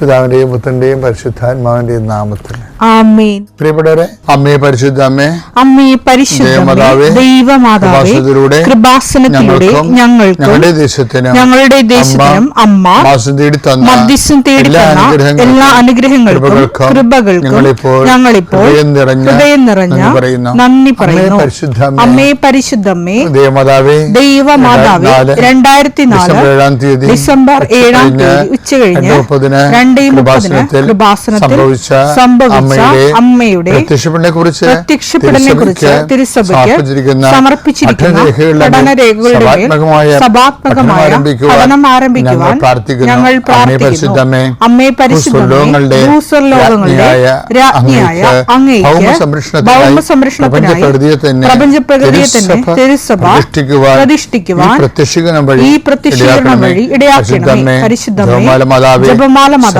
പിതാവിന്റെയും പുത്രന്റെയും പരിശുദ്ധാത്മാവിന്റെയും നാമത്തിൽ. പ്രിയപ്പെട്ടവരെ അമ്മയെ പരിശുദ്ധ അമ്മേ അമ്മയെ പരിശുദ്ധമേ ദൈവമാതാവേ, കൃപാസനത്തിലൂടെ ഞങ്ങൾക്കും ഞങ്ങളുടെ ദേശത്തിനും ഞങ്ങളുടെ ദേശത്തിനും അമ്മ മാസം തേടി തന്ന എല്ലാ അനുഗ്രഹങ്ങൾക്കും, കൃപകൾക്കും ഞങ്ങളിപ്പോൾ ഞങ്ങളിപ്പോൾ ഹൃദയം നിറഞ്ഞ നന്ദി പറയുന്നു. നന്ദി അമ്മേ പറയുന്നു. പരിശുദ്ധ അമ്മേ, അമ്മേ പരിശുദ്ധമ്മേ ദേവമാതാവേ ദൈവമാതാവേ രണ്ടായിരത്തി നാല് ഡിസംബർ ഏഴാം തീയതി ഡിസംബർ ഏഴാം തീയതി ഉച്ച കഴിഞ്ഞ് രണ്ട് സംഭവിച്ച അമ്മയുടെ പ്രത്യക്ഷപ്പെടനെ കുറിച്ച് കുറിച്ച് തിരുസഭയ്ക്ക് സമർപ്പിച്ചിരിക്കുന്ന പഠനരേഖകളുടെ മേൽ സഭാത്മകമായ പഠനം ആരംഭിക്കുവാൻ ഞങ്ങൾ പ്രാർത്ഥിക്കുന്നു. അമ്മേ പരിശുദ്ധമേ ഭൂസ്വർലോകങ്ങളുടെ രാജ്ഞിയായ അങ്ങേക്ക് ഭൗമ സംരക്ഷണത്തിനായി പ്രപഞ്ചപ്രകൃതിയെ തന്നെ തിരുസഭ പ്രതിഷ്ഠിക്കുവാൻ ഈ പ്രത്യക്ഷീകരണം വഴി ഇടയാക്കണമേ. പരിശുദ്ധമേ ജപമാല മാതാവേ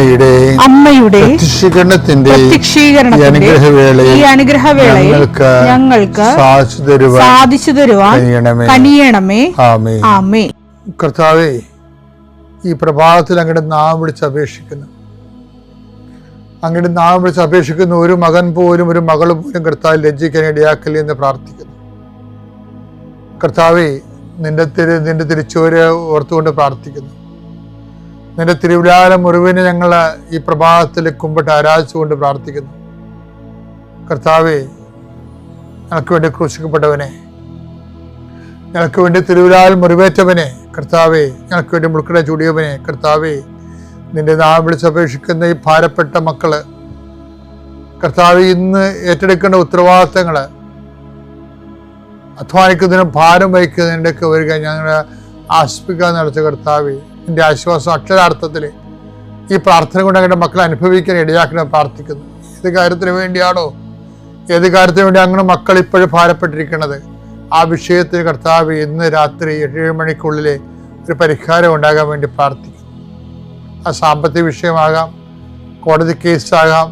അമ്മയുടെ അമ്മയുടെ പ്രത്യക്ഷീകരണത്തിന്റെ അനുഗ്രഹവേളയിൽ ഈ അനുഗ്രഹവേളയിൽ ഞങ്ങൾക്ക് ഞങ്ങൾക്ക് സാധിച്ചു തരുവാൻ സാധിച്ചു തരുവാൻ കനിയണമേ. കനിയണമേ. ആമേ ആമേ കർത്താവേ ഈ പ്രഭാതത്തിൽ അങ്ങയുടെ നാം വിളിച്ച് അപേക്ഷിക്കുന്നു. അങ്ങയുടെ നാം വിളിച്ച് അപേക്ഷിക്കുന്ന ഒരു മകൻ പോലും ഒരു മകൾ പോലും കർത്താവ് ലജ്ജിക്കാൻ ഇടയാക്കല്ലേ എന്ന് പ്രാർത്ഥിക്കുന്നു. കർത്താവേ നിന്റെ തിരു നിന്റെ തിരിച്ചുവരെ ഓർത്തുകൊണ്ട് പ്രാർത്ഥിക്കുന്നു. നിന്റെ തിരുവിലാല മുറിവിനെ ഞങ്ങൾ ഈ പ്രഭാതത്തിൽ കുമ്പിട്ട് ആരാധിച്ചുകൊണ്ട് പ്രാർത്ഥിക്കുന്നു. കർത്താവെ ഞങ്ങൾക്ക് വേണ്ടി ക്രൂശിക്കപ്പെട്ടവനെ ഞങ്ങൾക്ക് വേണ്ടി തിരുവിലാൽ മുറിവേറ്റവനെ കർത്താവെ ഞങ്ങൾക്ക് വേണ്ടി മുൾക്കിട ചൂടിയവനെ കർത്താവെ നിന്റെ നാം വിളിച്ചപേക്ഷിക്കുന്ന ഈ ഭാരപ്പെട്ട മക്കൾ കർത്താവ് ഇന്ന് ഏറ്റെടുക്കേണ്ട ഉത്തരവാദിത്തങ്ങൾ അധ്വാനിക്കുന്നതിനും ഭാരം വഹിക്കുന്നതിന്റെയൊക്കെ വരിക ഞങ്ങളെ ആശിപ്പിക്കാൻ നടത്തിയ കർത്താവേ നിന്റെ ആശ്വാസം അക്ഷരാർത്ഥത്തിൽ ഈ പ്രാർത്ഥന കൊണ്ട് അങ്ങയുടെ മക്കളെ അനുഭവിക്കാൻ ഇടയാക്കണം പ്രാർത്ഥിക്കുന്നു. ഏത് കാര്യത്തിന് വേണ്ടിയാണോ ഏത് കാര്യത്തിന് വേണ്ടി അങ്ങനെ മക്കൾ ഇപ്പോഴും ഭാരപ്പെട്ടിരിക്കുന്നത് ആ വിഷയത്തിന് കർത്താവ് ഇന്ന് രാത്രി ഏഴ് മണിക്കുള്ളിൽ ഒരു പരിഹാരം ഉണ്ടാകാൻ വേണ്ടി പ്രാർത്ഥിക്കുന്നു. ആ സാമ്പത്തിക വിഷയമാകാം കോടതി കേസാകാം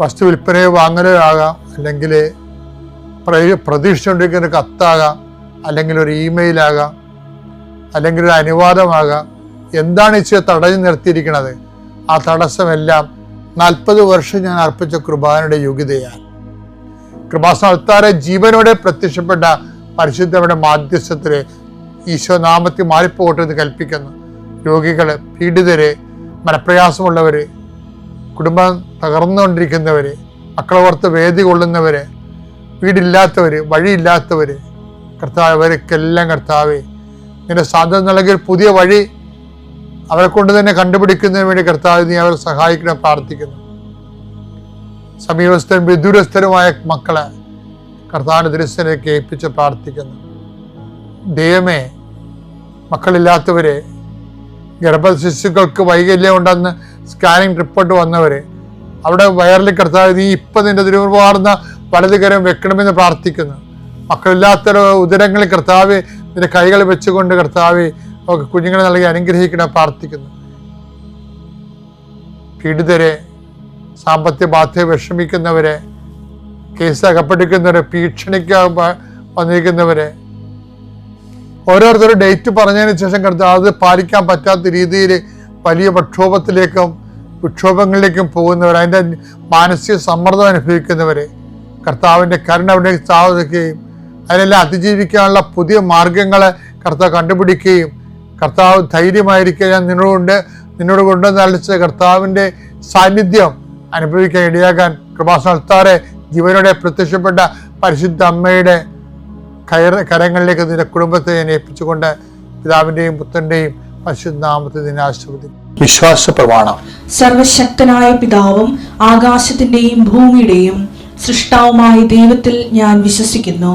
വസ്തു വിൽപ്പനയോ വാങ്ങലോ ആകാം അല്ലെങ്കിൽ പ്രതീക്ഷിച്ചുകൊണ്ടിരിക്കുന്ന കത്താകാം അല്ലെങ്കിൽ ഒരു ഇമെയിലാകാം അല്ലെങ്കിൽ ഒരു അനുവാദമാകാം. എന്താണ് ഇച്ചിരി തടഞ്ഞു നിർത്തിയിരിക്കുന്നത് ആ തടസ്സമെല്ലാം നാൽപ്പത് വർഷം ഞാൻ അർപ്പിച്ച കൃപാനയുടെ യോഗ്യതയാണ്. കൃപാസ്ഥാനത്താറെ ജീവനോടെ പ്രത്യക്ഷപ്പെട്ട പരിശുദ്ധയുടെ മാധ്യസ്ഥത്തിൽ ഈശോ നാമത്തിൽ മാറിപ്പോകട്ടെ എന്ന് കൽപ്പിക്കുന്നു. രോഗികൾ പീഡിതര് മനപ്രയാസമുള്ളവർ കുടുംബം തകർന്നുകൊണ്ടിരിക്കുന്നവർ മക്കളെ ഓർത്ത് വേദി കൊള്ളുന്നവര് വീടില്ലാത്തവര് വഴിയില്ലാത്തവര് കർത്താവ് അവർക്കെല്ലാം കർത്താവേ നിന്റെ സാധ്യത നൽകിയ പുതിയ വഴി അവരെ കൊണ്ട് തന്നെ കണ്ടുപിടിക്കുന്നതിന് വേണ്ടി കർത്താവ് നീ അവരെ സഹായിക്കണം പ്രാർത്ഥിക്കുന്നു. സമീപസ്ഥരും വിദൂരസ്ഥരുമായ മക്കളെ കർത്താവിന് ദൃശ്യനേക്ക് ഏൽപ്പിച്ച് പ്രാർത്ഥിക്കുന്നു. ദൈവമേ മക്കളില്ലാത്തവരെ ഗർഭശിശുക്കൾക്ക് വൈകല്യം ഉണ്ടെന്ന് സ്കാനിങ് റിപ്പോർട്ട് വന്നവരെ അവിടെ വയറിൽ കർത്താവ് നീ ഇപ്പം നിന്റെ തിരുവാർന്ന വലതുകരം വെക്കണമെന്ന് പ്രാർത്ഥിക്കുന്നു. മക്കളില്ലാത്ത ഉദരങ്ങളിൽ കർത്താവ് നിന്റെ കൈകൾ വെച്ചുകൊണ്ട് കർത്താവ് കുഞ്ഞുങ്ങളെ നൽകി അനുഗ്രഹിക്കണം പ്രാർത്ഥിക്കുന്നു. പീഡിതരെ സാമ്പത്തിക ബാധ്യത വിഷമിക്കുന്നവരെ കേസ് അകപ്പെട്ടിരിക്കുന്നവരെ ഭീഷണിക്ക് വന്നിരിക്കുന്നവരെ ഓരോരുത്തരും ഡേറ്റ് പറഞ്ഞതിന് ശേഷം കർത്താവ് അത് പാലിക്കാൻ പറ്റാത്ത രീതിയിൽ വലിയ പ്രക്ഷോഭത്തിലേക്കും വിക്ഷോഭങ്ങളിലേക്കും പോകുന്നവർ അതിന്റെ മാനസിക സമ്മർദ്ദം അനുഭവിക്കുന്നവരെ കർത്താവിന്റെ കരുണ അവിടെ സ്ഥാപിക്കുകയും അതിനെല്ലാം അതിജീവിക്കാനുള്ള പുതിയ മാർഗങ്ങളെ കർത്താവ് കണ്ടുപിടിക്കുകയും കർത്താവ് ധൈര്യമായിരിക്കുക ഞാൻ നിന്നോടുണ്ട്. നിന്നോട് കൊണ്ടുവന്ന് അളിച്ച കർത്താവിന്റെ സാന്നിധ്യം അനുഭവിക്കാൻ ഇടയാകാൻ കൃപാസ്ഥാനത്താറെ ജീവനോടെ പ്രത്യക്ഷപ്പെട്ട പരിശുദ്ധ അമ്മയുടെ കയർ കരങ്ങളിലേക്ക് നിന്റെ കുടുംബത്തെ ഞാൻ ഏൽപ്പിച്ചുകൊണ്ട് പിതാവിന്റെയും പുത്രന്റെയും നിന്നെ ദിനാശ്രമത്തിൽ വിശ്വാസ പ്രമാണം സർവശക്തനായ പിതാവും ആകാശത്തിന്റെയും ഭൂമിയുടെയും സൃഷ്ടാവുമായ ദൈവത്തിൽ ഞാൻ വിശ്വസിക്കുന്നു.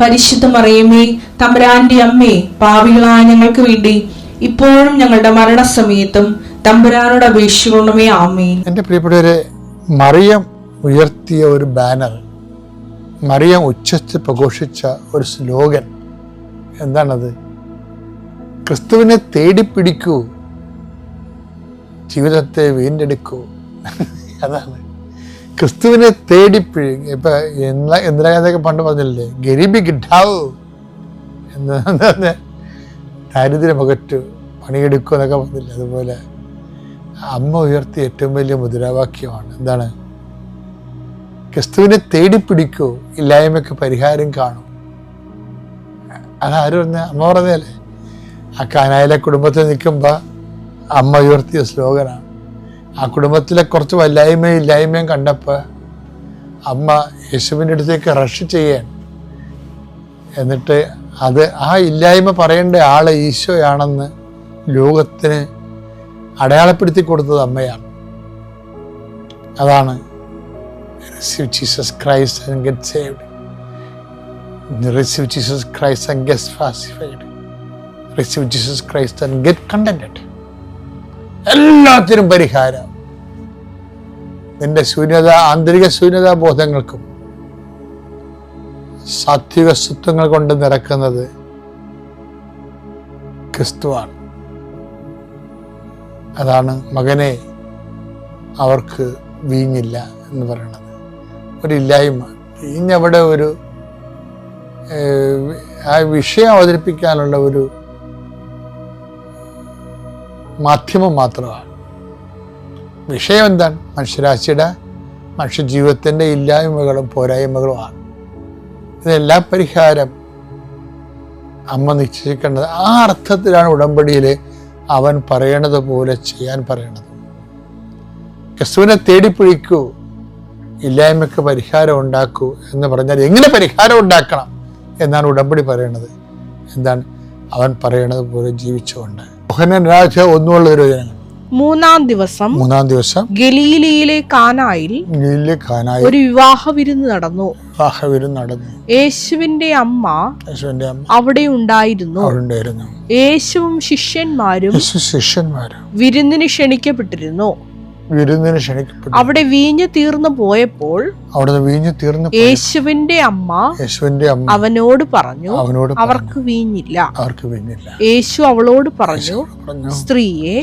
പരിശുദ്ധ മറിയമ്മേ തമ്പുരാന്റെ അമ്മേ പാവികളായ ഞങ്ങൾക്ക് വേണ്ടി ഇപ്പോഴും ഞങ്ങളുടെ മരണസമയത്തും തമ്പുരാനോട് അപേക്ഷിക്കണമേ ആമേ എന്റെ പ്രിയപ്പെട്ടവരെ മറിയം ഉയർത്തിയ ഒരു ബാനർ മറിയം ഉച്ചത്തിൽ പ്രഘോഷിച്ച ഒരു സ്ലോഗൻ എന്താണത്? ക്രിസ്തുവിനെ തേടിപ്പിടിക്കൂ ജീവിതത്തെ വീണ്ടെടുക്കൂ അതാണ്. ക്രിസ്തുവിനെ തേടിപ്പിഴി ഇപ്പൊ എന്താ ഇന്ദിരാഗാന്ധിയൊക്കെ പണ്ട് പറഞ്ഞില്ലേ ഗരീബി ഗിഡാവ് എന്ന് ദാരിദ്ര്യമകറ്റു ദാരിദ്ര്യം അകറ്റു പണിയെടുക്കൂ എന്നൊക്കെ പറഞ്ഞില്ലേ അതുപോലെ. അമ്മ ഉയർത്തിയ ഏറ്റവും വലിയ മുദ്രാവാക്യമാണ് എന്താണ്? ക്രിസ്തുവിനെ തേടിപ്പിടിക്കൂ ഇല്ലായ്മയ്ക്ക് പരിഹാരം കാണും. അതാരും പറഞ്ഞ? അമ്മ പറഞ്ഞല്ലേ ആ കാനായിലെ കുടുംബത്തിൽ നിൽക്കുമ്പോൾ അമ്മ ഉയർത്തിയ സ്ലോഗനാണ്. ആ കുടുംബത്തിലെ കുറച്ച് വല്ലായ്മയും ഇല്ലായ്മയും കണ്ടപ്പോൾ അമ്മ യേശുവിന്റെ അടുത്തേക്ക് റഷ് ചെയ്യാൻ. എന്നിട്ട് അത് ആ ഇല്ലായ്മ പറയേണ്ട ആൾ ഈശോയാണെന്ന് ലോകത്തിന് അടയാളപ്പെടുത്തി കൊടുത്തത് അമ്മയാണ്. അതാണ് receive Jesus Christ and get receive Jesus Christ and get pacified receive Jesus Christ and get contented എല്ലാത്തിനും പരിഹാരം. നിന്റെ ശൂന്യത ആന്തരിക ശൂന്യതാ ബോധങ്ങൾക്കും സാത്വിക കൊണ്ട് നിറക്കുന്നത് ക്രിസ്തുവാണ്. അതാണ് മകനെ അവർക്ക് വീഞ്ഞില്ല എന്ന് പറയുന്നത്. ഒരില്ലായ്മ വീഞ്ഞവിടെ ഒരു ആ വിഷയം അവതരിപ്പിക്കാനുള്ള ഒരു മാധ്യമം മാത്രമാണ്. വിഷയം എന്താണ് മനുഷ്യരാശിയുടെ മനുഷ്യജീവിതത്തിന്റെ ഇല്ലായ്മകളും പോരായ്മകളുമാണ്. ഇതെല്ലാം പരിഹാരം. അമ്മ നിശ്ചയിക്കേണ്ടത് ആ അർത്ഥത്തിലാണ് ഉടമ്പടിയിൽ അവൻ പറയണത് പോലെ ചെയ്യാൻ പറയണത്. ക്രിസ്തുവിനെ തേടിപ്പിഴിക്കൂ ഇല്ലായ്മയ്ക്ക് പരിഹാരം ഉണ്ടാക്കൂ എന്ന് പറഞ്ഞാൽ എങ്ങനെ പരിഹാരം ഉണ്ടാക്കണം എന്നാണ് ഉടമ്പടി പറയണത്. എന്താണ്? അവൻ പറയണത് പോലെ ജീവിച്ചുകൊണ്ട്. മോഹനൻ രാജ ഒന്നുമുള്ള ഒരു ജനങ്ങൾ മൂന്നാം ദിവസം മൂന്നാം ദിവസം ഗലീലയിലെ കാനായിൽ ഗലീലിലെ ഖാനായി ഒരു വിവാഹ വിരുന്ന് നടന്നു. വിവാഹവിരും നടന്നു. യേശുവിന്റെ അമ്മ യേശുവിന്റെ അമ്മ അവിടെ ഉണ്ടായിരുന്നു. അവിടെ ഉണ്ടായിരുന്നു. യേശുവും ശിഷ്യന്മാരും ശിഷ്യന്മാരും വിരുന്നിന് ക്ഷണിക്കപ്പെട്ടിരുന്നു. വിരുന്നിന് ക്ഷണിക്കപ്പെട്ടു. അവിടെ വീഞ്ഞു തീർന്നു പോയപ്പോൾ അവിടെ വീഞ്ഞു തീർന്നു യേശുവിന്റെ അമ്മ യേശുവിന്റെ അമ്മ അവനോട് പറഞ്ഞു അവനോട് അവർക്ക് വീഞ്ഞില്ല. അവർക്ക് വീഞ്ഞില്ല. യേശു അവളോട് പറഞ്ഞു സ്ത്രീയെ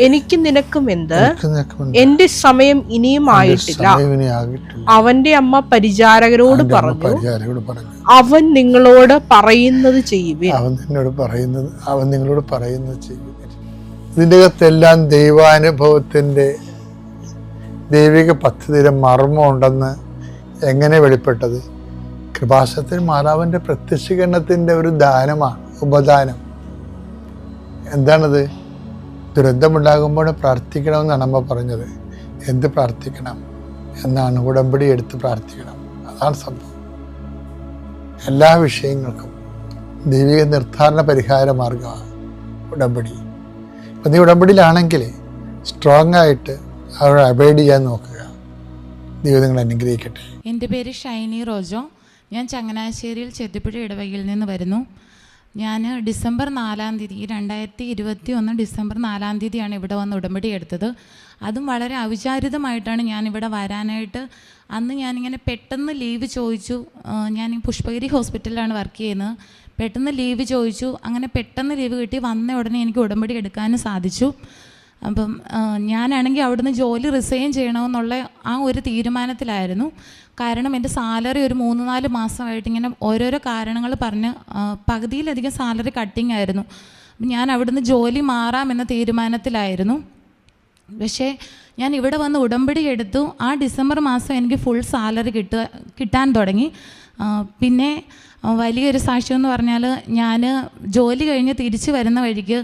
എനിക്ക് നിനക്കും എന്ത്? "നിനക്ക് എന്റെ സമയം ഇനിയും ആയിട്ടില്ല. അവന്റെ അമ്മ പരിചാരകരോട് പറഞ്ഞു പരിചാരകരോട് പറഞ്ഞു അവൻ നിങ്ങളോട് പറയുന്നത് ചെയ്യുവിൻ. അവൻ നിന്നോട് പറയുന്നത് അവൻ നിങ്ങളോട് പറയുന്നത് ചെയ്യും ഇതിന്റെ അകത്തെല്ലാം ദൈവാനുഭവത്തിന്റെ ദൈവിക പദ്ധതിയുടെ മർമ്മം ഉണ്ടെന്ന് എങ്ങനെ വെളിപ്പെട്ടത്? കൃപാശത്തിൽ മാതാവിന്റെ പ്രത്യക്ഷീകരണത്തിന്റെ ഒരു ദാനമാണ് ഉപദാനം. എന്താണത്? ദുരന്തമുണ്ടാകുമ്പോൾ പ്രാർത്ഥിക്കണമെന്നാണ് അമ്മ പറഞ്ഞത്. എന്ത് പ്രാർത്ഥിക്കണം എന്നാണ് ഉടമ്പടി എടുത്ത് പ്രാർത്ഥിക്കണം. അതാണ് സംഭവം. എല്ലാ വിഷയങ്ങൾക്കും ദൈവിക നിർദ്ധാരണ പരിഹാര മാർഗമാണ് ഉടമ്പടി. അപ്പം നീ ഉടമ്പടിയിലാണെങ്കിൽ സ്ട്രോങ് ആയിട്ട് അവരെ അവോയ്ഡ് ചെയ്യാൻ നോക്കുക. ദൈവം നിങ്ങൾ അനുഗ്രഹിക്കട്ടെ. എന്റെ പേര് ഷൈനി റോജോ. ഞാൻ ചങ്ങനാശ്ശേരിയിൽ ചെത്തിപ്പുഴ ഇടവകയിൽ നിന്ന് വരുന്നു. ഞാൻ ഡിസംബർ നാലാം തീയതി രണ്ടായിരത്തി ഇരുപത്തി ഒന്ന് ഡിസംബർ നാലാം തീയതിയാണ് ഇവിടെ വന്ന് ഉടമ്പടി എടുത്തത്. അതും വളരെ അവിചാരിതമായിട്ടാണ് ഞാൻ ഇവിടെ വരാനായിട്ട്. അന്ന് ഞാനിങ്ങനെ പെട്ടെന്ന് ലീവ് ചോദിച്ചു. ഞാൻ പുഷ്പഗിരി ഹോസ്പിറ്റലിലാണ് വർക്ക് ചെയ്യുന്നത്. പെട്ടെന്ന് ലീവ് ചോദിച്ചു. അങ്ങനെ പെട്ടെന്ന് ലീവ് കിട്ടി. വന്ന ഉടനെ എനിക്ക് ഉടമ്പടി എടുക്കാനും സാധിച്ചു. അപ്പം ഞാനാണെങ്കിൽ അവിടുന്ന് ജോലി റിസൈൻ ചെയ്യണമെന്നുള്ള ആ ഒരു തീരുമാനത്തിലായിരുന്നു. കാരണം എന്റെ സാലറി ഒരു മൂന്ന് നാല് മാസമായിട്ട് ഇങ്ങനെ ഓരോരോ കാരണങ്ങൾ പറഞ്ഞ് പകുതിയിലധികം സാലറി കട്ടിങ് ആയിരുന്നു. ഞാൻ അവിടുന്ന് ജോലി മാറാമെന്ന തീരുമാനത്തിലായിരുന്നു. പക്ഷേ ഞാൻ ഇവിടെ വന്ന് ഉടമ്പടി എടുത്തു. ആ ഡിസംബർ മാസം എനിക്ക് ഫുൾ സാലറി കിട്ടുക കിട്ടാൻ തുടങ്ങി. പിന്നെ വലിയൊരു സാക്ഷ്യം എന്ന് പറഞ്ഞാൽ ഞാൻ ജോലി കഴിഞ്ഞ് തിരിച്ചു വരുന്ന വഴിക്ക്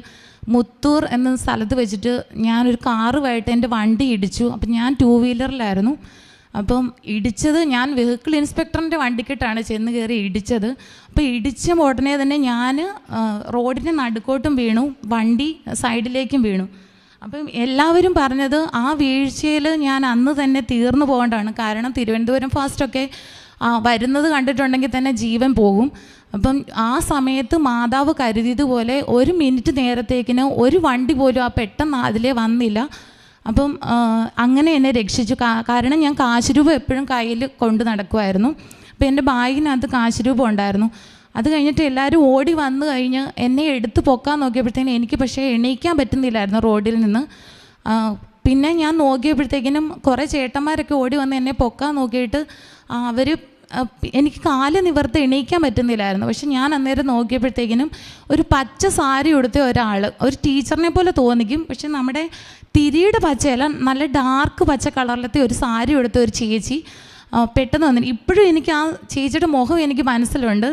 മുത്തൂർ എന്ന സ്ഥലത്ത് വെച്ചിട്ട് ഞാനൊരു കാറുമായിട്ട് എന്റെ വണ്ടി ഇടിച്ചു. അപ്പം ഞാൻ ടൂ വീലറിലായിരുന്നു അപ്പം ഇടിച്ചത് ഞാൻ വെഹിക്കിൾ ഇൻസ്പെക്ടറിന്റെ വണ്ടിക്കിട്ടാണ് ചെന്ന് കയറി ഇടിച്ചത്. അപ്പോൾ ഇടിച്ച ഉടനെ തന്നെ ഞാൻ റോഡിന്റെ നടുക്കോട്ടും വീണു. വണ്ടി സൈഡിലേക്കും വീണു. അപ്പം എല്ലാവരും പറഞ്ഞത് ആ വീഴ്ചയിൽ ഞാൻ അന്ന് തന്നെ തീർന്നു പോകേണ്ടതാണ്. കാരണം തിരുവനന്തപുരം ഫാസ്റ്റൊക്കെ വരുന്നത് കണ്ടിട്ടുണ്ടെങ്കിൽ തന്നെ ജീവൻ പോകും. അപ്പം ആ സമയത്ത് മാതാവ് കരുതിയതുപോലെ ഒരു മിനിറ്റ് നേരത്തേക്കിന് ഒരു വണ്ടി പോലും ആ പെട്ടെന്ന് അതിലേ വന്നില്ല. അപ്പം അങ്ങനെ എന്നെ രക്ഷിച്ചു. കാരണം ഞാൻ കാശ് രൂപ എപ്പോഴും കയ്യിൽ കൊണ്ട് നടക്കുമായിരുന്നു അപ്പം എന്റെ ബാഗിനകത്ത് കാശ് രൂപ ഉണ്ടായിരുന്നു. അത് കഴിഞ്ഞിട്ട് എല്ലാവരും ഓടി വന്നു കഴിഞ്ഞ് എന്നെ എടുത്ത് പൊക്കാൻ നോക്കിയപ്പോഴത്തേനും എനിക്ക് പക്ഷേ എണീക്കാൻ പറ്റുന്നില്ലായിരുന്നു റോഡിൽ നിന്ന്. പിന്നെ ഞാൻ നോക്കിയപ്പോഴത്തേക്കിനും കുറേ ചേട്ടന്മാരൊക്കെ ഓടി വന്ന് എന്നെ പൊക്കാൻ നോക്കിയിട്ട് അവർ എനിക്ക് കാൽ നിവർത്ത് എണീക്കാൻ പറ്റുന്നില്ലായിരുന്നു. പക്ഷെ ഞാൻ അന്നേരം നോക്കിയപ്പോഴത്തേക്കിനും ഒരു പച്ച സാരി ഉടുത്ത ഒരാൾ ഒരു ടീച്ചറിനെ പോലെ തോന്നിക്കും. പക്ഷെ നമ്മുടെ തിരിയുടെ പച്ചയല്ല നല്ല ഡാർക്ക് പച്ച കളറിലത്തെ ഒരു സാരി ഉടുത്ത ഒരു ചേച്ചി പെട്ടെന്ന് വന്നു ഇപ്പോഴും എനിക്ക് ആ ചേച്ചിയുടെ മുഖം എനിക്ക് മനസ്സിലുണ്ട്.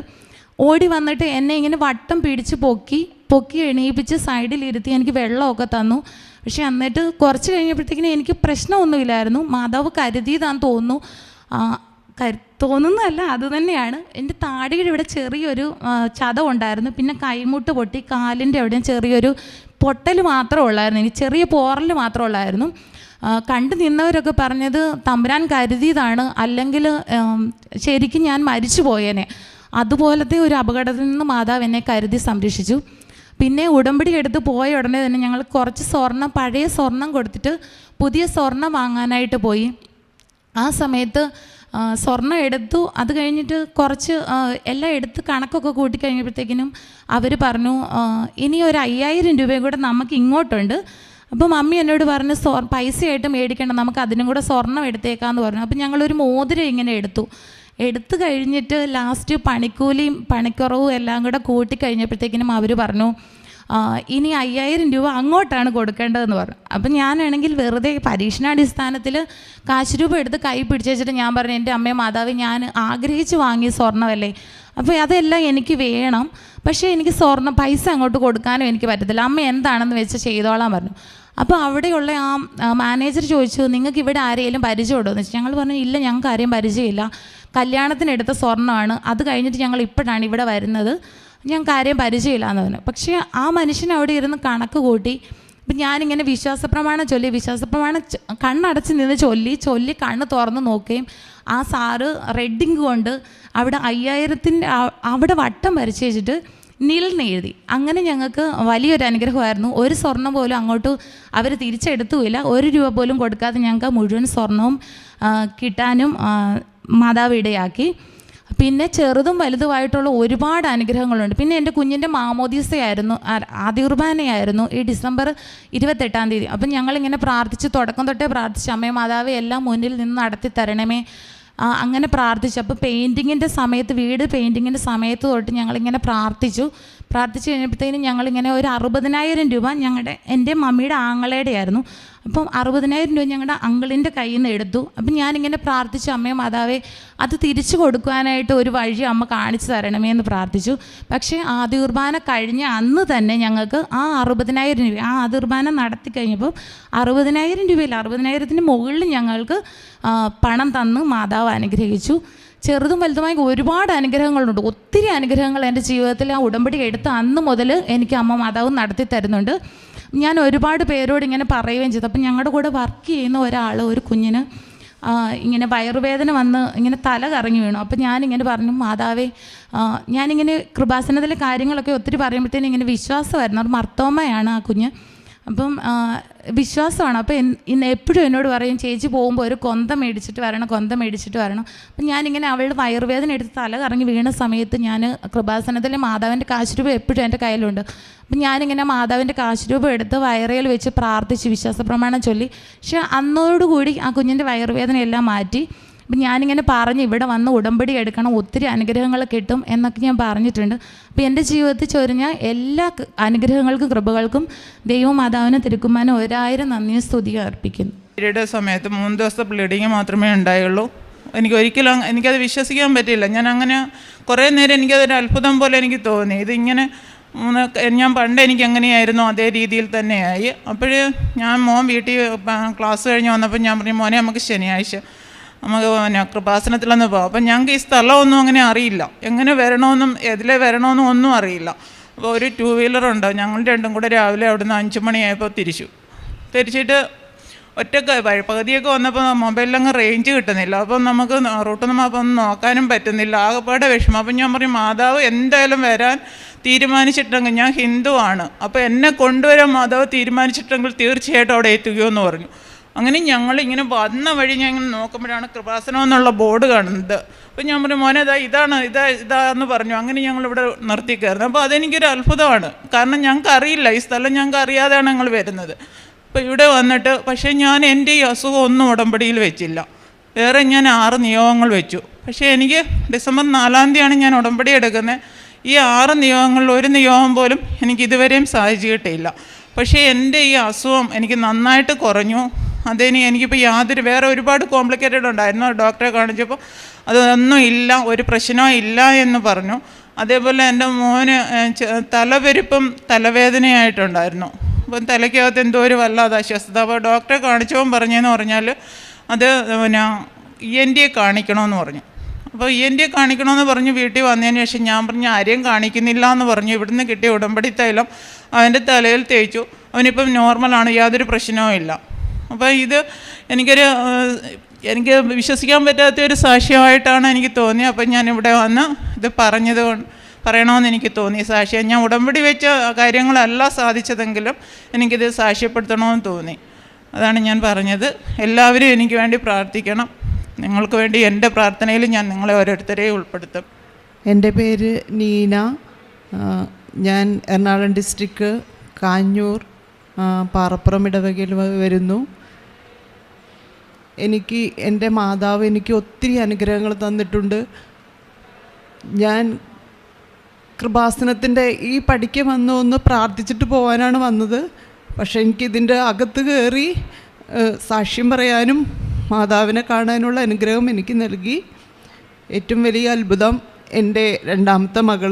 ഓടി വന്നിട്ട് എന്നെ ഇങ്ങനെ വട്ടം പിടിച്ച് പൊക്കി പൊക്കി എണീപ്പിച്ച് സൈഡിലിരുത്തി എനിക്ക് വെള്ളമൊക്കെ തന്നു. പക്ഷെ എന്നിട്ട് കുറച്ച് കഴിഞ്ഞപ്പോഴത്തേക്കിനും എനിക്ക് പ്രശ്നമൊന്നുമില്ലായിരുന്നു. മാതാവ് കരുതിയതാന്ന് തോന്നുന്നു. തോന്നുന്നതല്ല അത് തന്നെയാണ്. എന്റെ താടിയുടെ ഇവിടെ ചെറിയൊരു ചതം ഉണ്ടായിരുന്നു പിന്നെ കൈമുട്ട് പൊട്ടി കാലിന്റെ അവിടെയും ചെറിയൊരു പൊട്ടൽ മാത്രമേ ഉള്ളായിരുന്നു. എനിക്ക് ചെറിയ പോറൽ മാത്രമേ ഉള്ളായിരുന്നു. കണ്ടു നിന്നവരൊക്കെ പറഞ്ഞത് തമ്പുരാൻ കരുതിയതാണ്. അല്ലെങ്കിൽ ശരിക്കും ഞാൻ മരിച്ചു പോയേനെ. അതുപോലത്തെ ഒരു അപകടത്തിൽ നിന്ന് മാതാവ് എന്നെ കരുതി സംരക്ഷിച്ചു. പിന്നെ ഉടമ്പടി എടുത്ത് പോയ ഉടനെ തന്നെ ഞങ്ങൾ കുറച്ച് സ്വർണം പഴയ സ്വർണം കൊടുത്തിട്ട് പുതിയ സ്വർണം വാങ്ങാനായിട്ട് പോയി. ആ സമയത്ത് സ്വർണം എടുത്തു. അത് കഴിഞ്ഞിട്ട് കുറച്ച് എല്ലാം എടുത്ത് കണക്കൊക്കെ കൂട്ടിക്കഴിഞ്ഞപ്പോഴത്തേക്കിനും അവർ പറഞ്ഞു ഇനി ഒരു അയ്യായിരം രൂപയും കൂടെ നമുക്ക് ഇങ്ങോട്ടുണ്ട്. അപ്പോൾ മമ്മി എന്നോട് പറഞ്ഞു സ്വർ പൈസയായിട്ട് മേടിക്കേണ്ട നമുക്ക് അതിനും കൂടെ സ്വർണം എടുത്തേക്കാന്ന് പറഞ്ഞു. അപ്പോൾ ഞങ്ങളൊരു മോതിരം ഇങ്ങനെ എടുത്തു. എടുത്തു കഴിഞ്ഞിട്ട് ലാസ്റ്റ് പണിക്കൂലിയും പണിക്കുറവും എല്ലാം കൂടെ കൂട്ടിക്കഴിഞ്ഞപ്പോഴത്തേക്കിനും അവർ പറഞ്ഞു ഇനി അയ്യായിരം രൂപ അങ്ങോട്ടാണ് കൊടുക്കേണ്ടതെന്ന് പറഞ്ഞു. അപ്പം ഞാനാണെങ്കിൽ വെറുതെ പരീക്ഷണാടിസ്ഥാനത്തിൽ കാശ് രൂപ എടുത്ത് കൈ പിടിച്ച് വെച്ചിട്ട് ഞാൻ പറഞ്ഞു എന്റെ അമ്മയും മാതാവ് ഞാൻ ആഗ്രഹിച്ച് വാങ്ങിയ സ്വർണമല്ലേ? അപ്പോൾ അതെല്ലാം എനിക്ക് വേണം. പക്ഷേ എനിക്ക് സ്വർണം പൈസ അങ്ങോട്ട് കൊടുക്കാനും എനിക്ക് പറ്റത്തില്ല. അമ്മ എന്താണെന്ന് വെച്ച് ചെയ്തോളാൻ പറഞ്ഞു. അപ്പോൾ അവിടെയുള്ള ആ മാനേജർ ചോദിച്ചു നിങ്ങൾക്ക് ഇവിടെ ആരെയും പരിചയമുണ്ടോ എന്ന് വെച്ചാൽ ഞങ്ങൾ പറഞ്ഞു ഇല്ല ഞങ്ങൾക്ക് ആരെയും പരിചയമില്ല. കല്യാണത്തിനെടുത്ത സ്വർണമാണ്. അത് കഴിഞ്ഞിട്ട് ഞങ്ങൾ ഇപ്പോഴാണ് ഇവിടെ വരുന്നത്. ഞങ്ങൾക്ക് കാര്യം പരിചയമില്ല എന്ന് പറഞ്ഞു പക്ഷേ ആ മനുഷ്യൻ അവിടെ ഇരുന്ന് കണക്ക് കൂട്ടി ഇപ്പം ഞാനിങ്ങനെ വിശ്വാസപ്രമാണം ചൊല്ലി വിശ്വാസപ്രമാണം കണ്ണടച്ച് നിന്ന് ചൊല്ലി ചൊല്ലി കണ്ണ് തുറന്ന് നോക്കുകയും ആ സാറ് റെഡിങ് കൊണ്ട് അവിടെ അയ്യായിരത്തിന്റെ അവിടെ വട്ടം വരച്ച് വെച്ചിട്ട് നിൽന്ന് എഴുതി. അങ്ങനെ ഞങ്ങൾക്ക് വലിയൊരു അനുഗ്രഹമായിരുന്നു. ഒരു സ്വർണം പോലും അങ്ങോട്ട് അവർ തിരിച്ചെടുത്തുമില്ല. ഒരു രൂപ പോലും കൊടുക്കാതെ ഞങ്ങൾക്ക് മുഴുവൻ സ്വർണവും കിട്ടാനും മാതാവ് ഇടയാക്കി. പിന്നെ ചെറുതും വലുതുമായിട്ടുള്ള ഒരുപാട് അനുഗ്രഹങ്ങളുണ്ട്. പിന്നെ എന്റെ കുഞ്ഞിന്റെ മാമോദീസയായിരുന്നു ആദ്യ കുർബാനയായിരുന്നു ഈ ഡിസംബർ ഇരുപത്തെട്ടാം തീയതി. അപ്പം ഞങ്ങളിങ്ങനെ പ്രാർത്ഥിച്ച് തുടക്കം തൊട്ടേ പ്രാർത്ഥിച്ചു അമ്മേ മാതാവ് എല്ലാം മുന്നിൽ നിന്ന് നടത്തി തരണമേ. അങ്ങനെ പ്രാർത്ഥിച്ചു. അപ്പോൾ പെയിന്റിങ്ങിന്റെ സമയത്ത് വീട് പെയിന്റിങ്ങിന്റെ സമയത്ത് തൊട്ട് ഞങ്ങളിങ്ങനെ പ്രാർത്ഥിച്ചു. പ്രാർത്ഥിച്ച് കഴിഞ്ഞപ്പോഴത്തേനും ഞങ്ങളിങ്ങനെ ഒരു അറുപതിനായിരം രൂപ ഞങ്ങളുടെ എന്റെ മമ്മിയുടെ ആങ്ങളയുടെ ആയിരുന്നു അപ്പം അറുപതിനായിരം രൂപ ഞങ്ങളുടെ അങ്കിളിന്റെ കയ്യിൽ നിന്ന് എടുത്തു. അപ്പം ഞാനിങ്ങനെ പ്രാർത്ഥിച്ചു അമ്മേ മാതാവേ അത് തിരിച്ചു കൊടുക്കുവാനായിട്ട് ഒരു വഴി അമ്മ കാണിച്ചു തരണമേ എന്ന് പ്രാർത്ഥിച്ചു. പക്ഷേ ആദ്യ കുർബാന കഴിഞ്ഞ അന്ന് തന്നെ ഞങ്ങൾക്ക് ആ അറുപതിനായിരം രൂപ ആ ആദ്യ കുർബാന നടത്തി കഴിഞ്ഞപ്പോൾ അറുപതിനായിരം രൂപയിൽ അറുപതിനായിരത്തിന് മുകളിൽ ഞങ്ങൾക്ക് പണം തന്ന് മാതാവ് അനുഗ്രഹിച്ചു. ചെറുതും വലുതുമായി ഒരുപാട് അനുഗ്രഹങ്ങളുണ്ട്. ഒത്തിരി അനുഗ്രഹങ്ങൾ എന്റെ ജീവിതത്തിൽ ആ ഉടമ്പടി എടുത്ത അന്ന് മുതൽ എനിക്ക് അമ്മ മാതാവ് നടത്തി തരുന്നുണ്ട്. ഞാൻ ഒരുപാട് പേരോട് ഇങ്ങനെ പറയുകയും ചെയ്തു. അപ്പം ഞങ്ങളുടെ കൂടെ വർക്ക് ചെയ്യുന്ന ഒരാൾ ഒരു കുഞ്ഞിന് ഇങ്ങനെ വയറുവേദന വന്ന് ഇങ്ങനെ തല കറങ്ങി വീണു. അപ്പം ഞാനിങ്ങനെ പറഞ്ഞു മാതാവേ ഞാനിങ്ങനെ കൃപാസനത്തിലെ കാര്യങ്ങളൊക്കെ ഒത്തിരി പറയുമ്പോഴത്തേനും ഇങ്ങനെ വിശ്വാസമായിരുന്നു. അവർ മർത്തോമയാണ് ആ കുഞ്ഞ്. അപ്പം വിശ്വാസമാണ്. അപ്പോൾ ഇന്ന് എപ്പോഴും എന്നോട് പറയും ചേച്ചി പോകുമ്പോൾ ഒരു കൊന്ത മേടിച്ചിട്ട് വരണം കൊന്ത മേടിച്ചിട്ട് വരണം. അപ്പം ഞാനിങ്ങനെ അവളുടെ വയറുവേദന എടുത്ത് തല കറങ്ങി വീണ സമയത്ത് ഞാൻ കൃപാസനത്തിലെ മാതാവിന്റെ കാശുരൂപം എപ്പോഴും എന്റെ കയ്യിലുണ്ട്. അപ്പം ഞാനിങ്ങനെ മാതാവിന്റെ കാശുരൂപം എടുത്ത് വയറയിൽ വെച്ച് പ്രാർത്ഥിച്ച് വിശ്വാസ പ്രമാണം ചൊല്ലി. പക്ഷേ അന്നോടുകൂടി ആ കുഞ്ഞിന്റെ വയറുവേദന എല്ലാം മാറ്റി. അപ്പം ഞാനിങ്ങനെ പറഞ്ഞ് ഇവിടെ വന്ന് ഉടമ്പടി എടുക്കണം ഒത്തിരി അനുഗ്രഹങ്ങൾ കിട്ടും എന്നൊക്കെ ഞാൻ പറഞ്ഞിട്ടുണ്ട്. അപ്പം എന്റെ ജീവിതത്തിൽ ചൊരിഞ്ഞ എല്ലാ അനുഗ്രഹങ്ങൾക്കും കൃപകൾക്കും ദൈവം മാതാവിനും തിരുക്കുമാനും ഒരായിരം നന്ദിയും സ്തുതിയും അർപ്പിക്കുന്നു. പീരീഡ് സമയത്ത് മൂന്ന് ദിവസത്തെ ബ്ലീഡിങ് മാത്രമേ ഉണ്ടായുള്ളൂ. എനിക്ക് ഒരിക്കലും എനിക്കത് വിശ്വസിക്കാൻ പറ്റില്ല ഞാൻ അങ്ങനെ കുറേ നേരം എനിക്കതൊരു അത്ഭുതം പോലെ എനിക്ക് തോന്നി. ഇതിങ്ങനെ ഞാൻ പണ്ട് എനിക്ക് എങ്ങനെയായിരുന്നു അതേ രീതിയിൽ തന്നെയായി. അപ്പോഴേ ഞാൻ മോൻ വീട്ടിൽ ക്ലാസ് കഴിഞ്ഞ് വന്നപ്പോൾ ഞാൻ പറഞ്ഞു മോനെ നമുക്ക് ശനിയാഴ്ച നമുക്ക് പിന്നെ കൃപാസനത്തിലൊന്ന് പോകാം അപ്പം ഞങ്ങൾക്ക് ഈ സ്ഥലമൊന്നും അങ്ങനെ അറിയില്ല. എങ്ങനെ വരണമെന്നും എതിലെ വരണമെന്നും ഒന്നും അറിയില്ല. അപ്പോൾ ഒരു ടൂ വീലറുണ്ട് ഞങ്ങൾ രണ്ടും കൂടെ രാവിലെ അവിടുന്ന് അഞ്ച് മണിയായപ്പോൾ തിരിച്ചു. തിരിച്ചിട്ട് ഒറ്റയ്ക്ക് പകുതിയൊക്കെ വന്നപ്പോൾ മൊബൈലിലങ്ങ് റേഞ്ച് കിട്ടുന്നില്ല. അപ്പം നമുക്ക് റൂട്ട് നമുക്ക് ഒന്നും നോക്കാനും പറ്റുന്നില്ല. ആകെപ്പാടെ വിഷമം. അപ്പം ഞാൻ പറയും മാതാവ് എന്തായാലും വരാൻ തീരുമാനിച്ചിട്ടെങ്കിൽ ഞാൻ ഹിന്ദുവാണ്. അപ്പോൾ എന്നെ കൊണ്ടുവരാൻ മാതാവ് തീരുമാനിച്ചിട്ടെങ്കിൽ തീർച്ചയായിട്ടും അവിടെ എത്തുകയോ എന്ന് പറഞ്ഞു. അങ്ങനെ ഞങ്ങൾ ഇങ്ങനെ വന്ന വഴി ഞാൻ ഇങ്ങനെ നോക്കുമ്പോഴാണ് കൃപാസനം എന്നുള്ള ബോർഡ് കാണുന്നത്. അപ്പോൾ ഞാൻ പറഞ്ഞു മോനെ ഇതാ ഇതാണ് ഇതാ ഇതാന്ന് പറഞ്ഞു. അങ്ങനെ ഞങ്ങൾ ഇവിടെ നിർത്തി കയറുന്നത്. അപ്പോൾ അതെനിക്കൊരു അത്ഭുതമാണ്. കാരണം ഞങ്ങൾക്ക് അറിയില്ല ഈ സ്ഥലം ഞങ്ങൾക്ക് അറിയാതെയാണ് ഞങ്ങൾ വരുന്നത്. അപ്പോൾ ഇവിടെ വന്നിട്ട് പക്ഷേ ഞാൻ എന്റെ ഈ അസുഖം ഒന്നും ഉടമ്പടിയിൽ വെച്ചില്ല. വേറെ ഞാൻ ആറ് നിയോഗങ്ങൾ വെച്ചു. പക്ഷേ എനിക്ക് ഡിസംബർ നാലാം തീയതിയാണ് ഞാൻ ഉടമ്പടി എടുക്കുന്നത്. ഈ ആറ് നിയോഗങ്ങളിൽ ഒരു നിയോഗം പോലും എനിക്ക് ഇതുവരെയും കിട്ടിയില്ല പക്ഷേ എന്റെ ഈ അസുഖം എനിക്ക് നന്നായിട്ട് കുറഞ്ഞു. അതിന് എനിക്കിപ്പോൾ യാതൊരു വേറെ ഒരുപാട് കോംപ്ലിക്കേറ്റഡ് ഉണ്ടായിരുന്നു. ഡോക്ടറെ കാണിച്ചപ്പോൾ അതൊന്നും ഇല്ല ഒരു പ്രശ്നവും ഇല്ല എന്ന് പറഞ്ഞു. അതേപോലെ എന്റെ മോന് തലവരിപ്പം തലവേദനയായിട്ടുണ്ടായിരുന്നു. അപ്പം തലയ്ക്കകത്ത് എന്തോ ഒരു വല്ലാതെ അസ്വസ്ഥത. അപ്പോൾ ഡോക്ടറെ കാണിച്ചപ്പോൾ പറഞ്ഞതെന്ന് പറഞ്ഞാൽ അത് പിന്നെ ഇ എൻ ഡിയെ കാണിക്കണമെന്ന് പറഞ്ഞു. അപ്പോൾ ഇ എൻ ഡിയെ കാണിക്കണമെന്ന് പറഞ്ഞ് വീട്ടിൽ വന്നതിന് ശേഷം ഞാൻ പറഞ്ഞു ആരെയും കാണിക്കുന്നില്ല എന്ന് പറഞ്ഞു. ഇവിടുന്ന് കിട്ടിയ ഉടമ്പടി തൈലം അവന്റെ തലയിൽ തേച്ചു. അവനിപ്പം നോർമലാണ് യാതൊരു പ്രശ്നവും ഇല്ല. അപ്പോൾ ഇത് എനിക്കൊരു എനിക്ക് വിശ്വസിക്കാൻ പറ്റാത്ത ഒരു സാക്ഷ്യമായിട്ടാണ് എനിക്ക് തോന്നിയത് അപ്പം ഞാൻ ഇവിടെ വന്ന് ഇത് പറഞ്ഞത് പറയണമെന്ന് എനിക്ക് തോന്നി. സാക്ഷ്യം ഞാൻ ഉടമ്പടി വെച്ച കാര്യങ്ങളല്ല സാധിച്ചതെങ്കിലും എനിക്കിത് സാക്ഷ്യപ്പെടുത്തണമെന്ന് തോന്നി. അതാണ് ഞാൻ പറഞ്ഞത്. എല്ലാവരും എനിക്ക് വേണ്ടി പ്രാർത്ഥിക്കണം. നിങ്ങൾക്ക് വേണ്ടി എന്റെ പ്രാർത്ഥനയിൽ ഞാൻ നിങ്ങളെ ഓരോരുത്തരെയും ഉൾപ്പെടുത്തും. എന്റെ പേര് നീന. ഞാൻ എറണാകുളം ഡിസ്ട്രിക്ട് കാഞ്ഞൂർ പാറപ്പുറം ഇടവകയിൽ വരുന്നു. എനിക്ക് എന്റെ മാതാവ് എനിക്ക് ഒത്തിരി അനുഗ്രഹങ്ങൾ തന്നിട്ടുണ്ട്. ഞാൻ കൃപാസനത്തിന്റെ ഈ പടിക്ക് വന്ന് ഒന്ന് പ്രാർത്ഥിച്ചിട്ട് പോകാനാണ് വന്നത്. പക്ഷേ എനിക്കിതിന്റെ അകത്ത് കയറി സാക്ഷ്യം പറയാനും മാതാവിനെ കാണാനുള്ള അനുഗ്രഹം എനിക്ക് നൽകി. ഏറ്റവും വലിയ അത്ഭുതം എന്റെ രണ്ടാമത്തെ മകൾ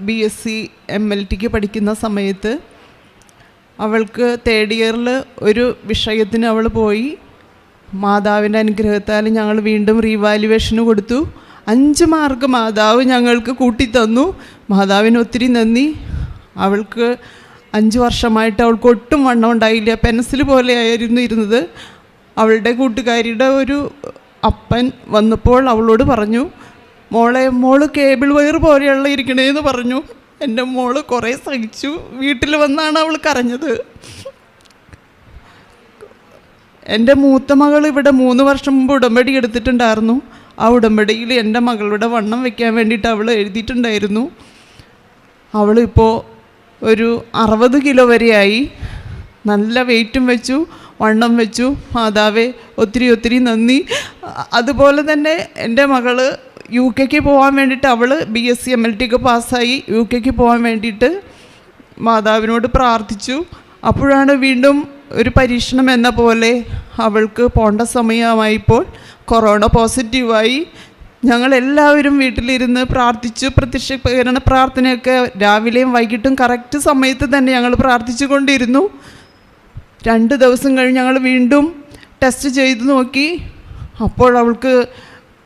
B S C M L tick പഠിക്കുന്ന സമയത്ത് അവൾക്ക് തേർഡ് ഇയറിൽ ഒരു വിഷയത്തിന് അവൾ പോയി. മാതാവിന്റെ അനുഗ്രഹത്താൽ ഞങ്ങൾ വീണ്ടും റീവാലുവേഷന് കൊടുത്തു. അഞ്ച് മാർക്ക് മാതാവ് ഞങ്ങൾക്ക് കൂട്ടിത്തന്നു. മാതാവിന് ഒത്തിരി നന്ദി. അവൾക്ക് അഞ്ച് വർഷമായിട്ട് അവൾക്ക് ഒട്ടും വണ്ണം ഉണ്ടായില്ല. പെൻസിൽ പോലെയായിരുന്നു ഇരുന്നത്. അവളുടെ കൂട്ടുകാരിയുടെ ഒരു അപ്പൻ വന്നപ്പോൾ അവളോട് പറഞ്ഞു മോളെ മോൾ കേബിൾ വയർ പോലെയുള്ള ഇരിക്കണേന്ന് പറഞ്ഞു. എന്റെ മോൾ കുറേ സഹിച്ചു. വീട്ടിൽ വന്നാണ് അവൾ കരഞ്ഞത്. എന്റെ മൂത്ത മകൾ ഇവിടെ മൂന്ന് വർഷം മുമ്പ് ഉടമ്പടി എടുത്തിട്ടുണ്ടായിരുന്നു. ആ ഉടമ്പടിയിൽ എന്റെ മകളുടെ വണ്ണം വെക്കാൻ വേണ്ടിയിട്ട് അവൾ എഴുതിയിട്ടുണ്ടായിരുന്നു. അവളിപ്പോൾ ഒരു അറുപത് കിലോ വരെയായി. നല്ല വെയിറ്റും വെച്ചു വണ്ണം വെച്ചു. മാതാവേ ഒത്തിരി ഒത്തിരി നന്ദി. അതുപോലെ തന്നെ എന്റെ മകൾ യു കെക്ക് പോകാൻ വേണ്ടിയിട്ട് അവൾ B S C M L T ഒക്കെ പാസ്സായി യു കെക്ക് പോകാൻ വേണ്ടിയിട്ട് മാതാവിനോട് പ്രാർത്ഥിച്ചു. അപ്പോഴാണ് വീണ്ടും ഒരു പരീക്ഷണം എന്ന പോലെ അവൾക്ക് പോണ്ട സമയമായപ്പോൾ കൊറോണ പോസിറ്റീവായി ഞങ്ങൾ എല്ലാവരും വീട്ടിലിരുന്ന് പ്രാർത്ഥിച്ചു പ്രത്യക്ഷീകരണ പ്രാർത്ഥനയൊക്കെ രാവിലെയും വൈകിട്ടും കറക്റ്റ് സമയത്ത് തന്നെ ഞങ്ങൾ പ്രാർത്ഥിച്ചു കൊണ്ടിരുന്നു. രണ്ട് ദിവസം കഴിഞ്ഞ് ഞങ്ങൾ വീണ്ടും ടെസ്റ്റ് ചെയ്ത് നോക്കി. അപ്പോൾ അവൾക്ക്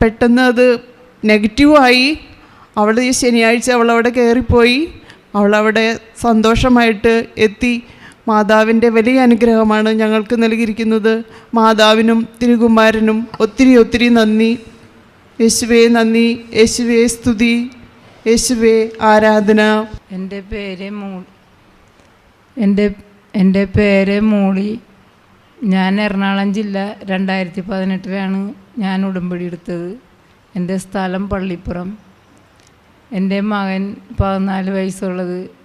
പെട്ടെന്ന് അത് നെഗറ്റീവായി അവൾ ഈ ശനിയാഴ്ച അവളവിടെ കയറിപ്പോയി അവളവിടെ സന്തോഷമായിട്ട് എത്തി. മാതാവിന്റെ വലിയ അനുഗ്രഹമാണ് ഞങ്ങൾക്ക് നൽകിയിരിക്കുന്നത്. മാതാവിനും തിരുകുമാരനും ഒത്തിരി ഒത്തിരി നന്ദി. യേശുവേ നന്ദി. യേശുവേ സ്തുതി. യേശുവേ ആരാധന. എന്റെ പേര് മൂ എന്റെ എന്റെ പേര് മൂളി. ഞാൻ എറണാകുളം ജില്ല രണ്ടായിരത്തി പതിനെട്ടിലാണ് ഞാൻ ഉടമ്പടി എടുത്തത്. എന്റെ സ്ഥലം പള്ളിപ്പുറം. എന്റെ മകൻ പതിനാല് വയസ്സുള്ളത്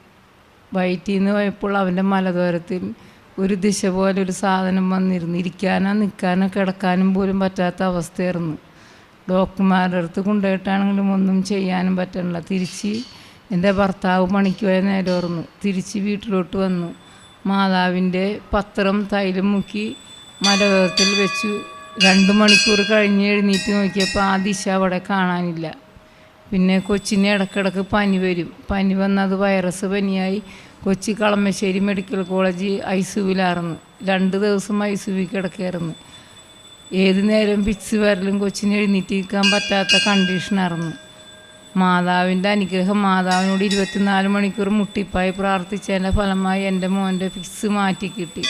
വയറ്റിൽ നിന്ന് പോയപ്പോൾ അവന്റെ മലദ്വാരത്തിൽ ഒരു ദിശ പോലെ ഒരു സാധനം വന്നിരുന്നു. ഇരിക്കാനോ നിൽക്കാനോ കിടക്കാനും പോലും പറ്റാത്ത അവസ്ഥയായിരുന്നു. ഡോക്ടർമാരുടെ അടുത്ത് കൊണ്ടുപോയിട്ടാണെങ്കിലും ഒന്നും ചെയ്യാനും പറ്റണില്ല. തിരിച്ച് എന്റെ ഭർത്താവ് പണിക്ക് പോയ ഓർന്നു തിരിച്ച് വീട്ടിലോട്ട് വന്നു. മാതാവിന്റെ പത്രം തൈലം മുക്കി മലകത്തിൽ വെച്ചു. രണ്ട് മണിക്കൂർ കഴിഞ്ഞ് എഴുന്നേറ്റ് നോക്കിയപ്പോൾ ആ ദിശ അവിടെ കാണാനില്ല. പിന്നെ കൊച്ചിന് ഇടക്കിടക്ക് പനി വരും. പനി വന്നത് വൈറസ് പനിയായി. Kochi Kalamassery medical college I സിയുവിലായിരുന്നു രണ്ട് ദിവസം ഐ സിയു കിടക്കായിരുന്നു. ഏത് നേരം പിച്ച് വരലും കൊച്ചിന് എഴുന്നേറ്റിരിക്കാൻ പറ്റാത്ത കണ്ടീഷനായിരുന്നു മാതാവിന്റെ അനുഗ്രഹം മാതാവിനോട് ഇരുപത്തിനാല് മണിക്കൂർ മുട്ടിപ്പായി പ്രാർത്ഥിച്ചതിന്റെ ഫലമായി എന്റെ മോന്റെ ഫിക്സ് മാറ്റി കിട്ടി.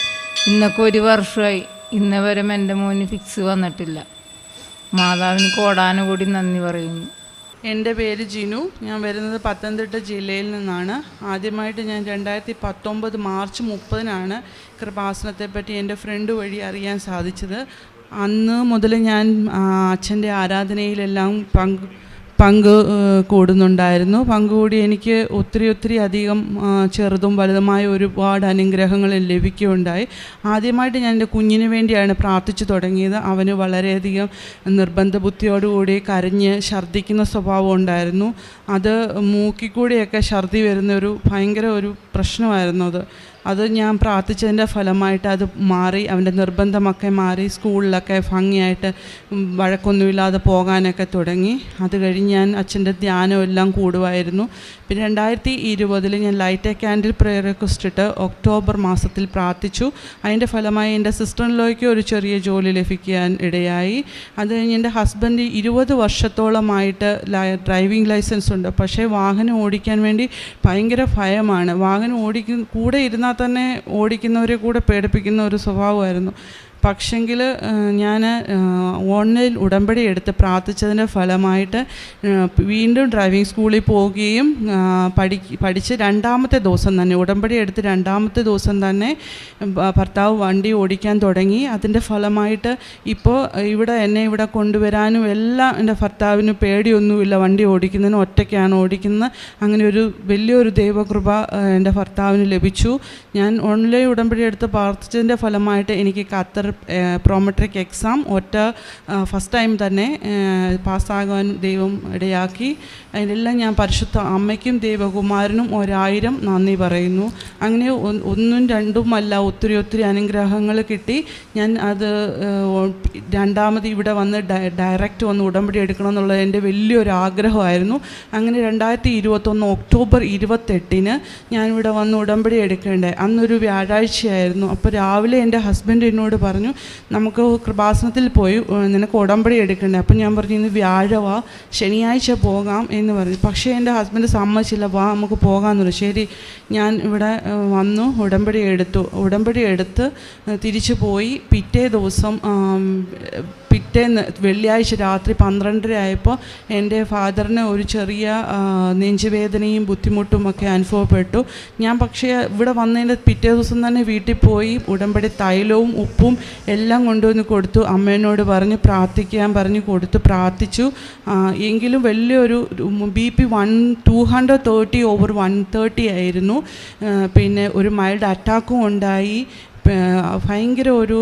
ഇന്നൊക്കെ ഒരു വർഷമായി. ഇന്നവരെ എന്റെ മോന് ഫിക്സ് വന്നിട്ടില്ല. മാതാവിന് കോടാനുകൂടി നന്ദി പറയുന്നു. എന്റെ പേര് ജിനു. ഞാൻ വരുന്നത് പത്തനംതിട്ട ജില്ലയിൽ നിന്നാണ്. ആദ്യമായിട്ട് ഞാൻ രണ്ടായിരത്തി പത്തൊമ്പത് മാർച്ച് മുപ്പതിനാണ് കൃപാസനത്തെപ്പറ്റി എന്റെ ഫ്രണ്ട് വഴി അറിയാൻ സാധിച്ചത്. അന്ന് മുതൽ ഞാൻ അച്ഛന്റെ ആരാധനയിലെല്ലാം പങ്ക് പങ്ക് കൂടുന്നുണ്ടായിരുന്നു. പങ്കുകൂടി എനിക്ക് ഒത്തിരി ഒത്തിരി അധികം ചെറുതും വലുതുമായ ഒരുപാട് അനുഗ്രഹങ്ങൾ ലഭിക്കുകയുണ്ടായി. ആദ്യമായിട്ട് ഞാൻ എന്റെ കുഞ്ഞിന് വേണ്ടിയാണ് പ്രാർത്ഥിച്ചു തുടങ്ങിയത്. അവന് വളരെയധികം നിർബന്ധ ബുദ്ധിയോടുകൂടി കരഞ്ഞ് ഛർദ്ദിക്കുന്ന സ്വഭാവം ഉണ്ടായിരുന്നു. അത് മൂക്കിക്കൂടിയൊക്കെ ഛർദി വരുന്ന ഒരു ഭയങ്കര ഒരു പ്രശ്നമായിരുന്നു അത്. അത് ഞാൻ പ്രാർത്ഥിച്ചതിന്റെ ഫലമായിട്ട് അത് മാറി അവന്റെ നിർബന്ധമൊക്കെ മാറി സ്കൂളിലൊക്കെ ഭംഗിയായിട്ട് വഴക്കൊന്നുമില്ലാതെ പോകാനൊക്കെ തുടങ്ങി. അത് കഴിഞ്ഞ് ഞാൻ അച്ഛന്റെ ധ്യാനം എല്ലാം കൂടുമായിരുന്നു. പിന്നെ രണ്ടായിരത്തി ഇരുപതിൽ ഞാൻ light a candle prayer request ഇട്ട് ഒക്ടോബർ മാസത്തിൽ പ്രാർത്ഥിച്ചു. അതിന്റെ ഫലമായി എന്റെ സിസ്റ്ററിലോയ്ക്ക് ഒരു ചെറിയ ജോലി ലഭിക്കാൻ ഇടയായി. അത് കഴിഞ്ഞ് എന്റെ ഹസ്ബൻഡ് ഇരുപത് വർഷത്തോളമായിട്ട് ഡ്രൈവിംഗ് ലൈസൻസ് ഉണ്ട്. പക്ഷേ വാഹനം ഓടിക്കാൻ വേണ്ടി ഭയങ്കര ഭയമാണ്. വാഹനം ഓടിക്കുന്ന കൂടെ ഇരുന്നാൽ തന്നെ ഓടിക്കുന്നവരെ കൂടെ പേടിപ്പിക്കുന്ന ഒരു സ്വഭാവമായിരുന്നു. പക്ഷെങ്കിൽ ഞാൻ ഓൺലൈൻ ഉടമ്പടി എടുത്ത് പ്രാർത്ഥിച്ചതിന്റെ ഫലമായിട്ട് വീണ്ടും ഡ്രൈവിംഗ് സ്കൂളിൽ പോവുകയും പഠി പഠിച്ച് രണ്ടാമത്തെ ദിവസം തന്നെ ഉടമ്പടി എടുത്ത് രണ്ടാമത്തെ ദിവസം തന്നെ ഭർത്താവ് വണ്ടി ഓടിക്കാൻ തുടങ്ങി. അതിന്റെ ഫലമായിട്ട് ഇപ്പോൾ ഇവിടെ എന്നെ ഇവിടെ കൊണ്ടുവരാനും എല്ലാം എന്റെ ഭർത്താവിന് പേടിയൊന്നുമില്ല. വണ്ടി ഓടിക്കുന്നതിന് ഒറ്റയ്ക്കാണ് ഓടിക്കുന്നത്. അങ്ങനെ ഒരു വലിയൊരു ദൈവകൃപ എന്റെ ഭർത്താവിന് ലഭിച്ചു. ഞാൻ ഓൺലൈൻ ഉടമ്പടി എടുത്ത് പ്രാർത്ഥിച്ചതിന്റെ ഫലമായിട്ട് എനിക്ക് ഖത്തർ പ്രോമെട്രിക് എക്സാം ഒറ്റ ഫസ്റ്റ് ടൈം തന്നെ പാസ്സാകാൻ ദൈവം ഇടയാക്കി. അതിലെല്ലാം ഞാൻ പരിശുദ്ധ അമ്മയ്ക്കും ദൈവകുമാരനും ഒരായിരം നന്ദി പറയുന്നു. അങ്ങനെ ഒന്നും ഒന്നും രണ്ടുമല്ല ഒത്തിരി ഒത്തിരി അനുഗ്രഹങ്ങൾ കിട്ടി. ഞാൻ അത് രണ്ടാമത് ഇവിടെ വന്ന് ഡയറക്റ്റ് വന്ന് ഉടമ്പടി എടുക്കണം എന്നുള്ളത് എന്റെ വലിയൊരു ആഗ്രഹമായിരുന്നു. അങ്ങനെ രണ്ടായിരത്തി ഇരുപത്തൊന്ന് ഒക്ടോബർ ഇരുപത്തെട്ടിന് ഞാനിവിടെ വന്ന് ഉടമ്പടി എടുക്കേണ്ടത് അന്നൊരു വ്യാഴാഴ്ചയായിരുന്നു. അപ്പോൾ രാവിലെ എന്റെ ഹസ്ബൻഡ് എന്നോട് പറഞ്ഞു നമുക്ക് കൃപാസനത്തിൽ പോയി നിനക്ക് ഉടമ്പടി എടുക്കണ്ടേ? അപ്പം ഞാൻ പറഞ്ഞു ഇന്ന് വ്യാഴവാ ശനിയാഴ്ച പോകാം എന്ന് പറഞ്ഞു. പക്ഷേ എന്റെ ഹസ്ബൻഡ് സമ്മതിച്ചില്ല വാ നമുക്ക് പോകാമെന്ന് പറഞ്ഞു. ശരി ഞാൻ ഇവിടെ വന്നു ഉടമ്പടി എടുത്തു. ഉടമ്പടി എടുത്ത് തിരിച്ചു പോയി. പിറ്റേ ദിവസം പിറ്റേന്ന് വെള്ളിയാഴ്ച രാത്രി പന്ത്രണ്ടര ആയപ്പോൾ എന്റെ ഫാദറിന് ഒരു ചെറിയ നെഞ്ചുവേദനയും ബുദ്ധിമുട്ടും ഒക്കെ അനുഭവപ്പെട്ടു. ഞാൻ പക്ഷേ ഇവിടെ വന്നതിന്റെ പിറ്റേ ദിവസം തന്നെ വീട്ടിൽ പോയി ഉടമ്പടി തൈലവും ഉപ്പും എല്ലാം കൊണ്ടുവന്ന് കൊടുത്തു. അമ്മേനോട് പറഞ്ഞ് പ്രാർത്ഥിക്കാൻ പറഞ്ഞ് കൊടുത്തു പ്രാർത്ഥിച്ചു. എങ്കിലും വലിയൊരു B P one two hundred thirty over one thirty ആയിരുന്നു. പിന്നെ ഒരു മൈൽഡ് അറ്റാക്കും ഉണ്ടായി. ഭയങ്കര ഒരു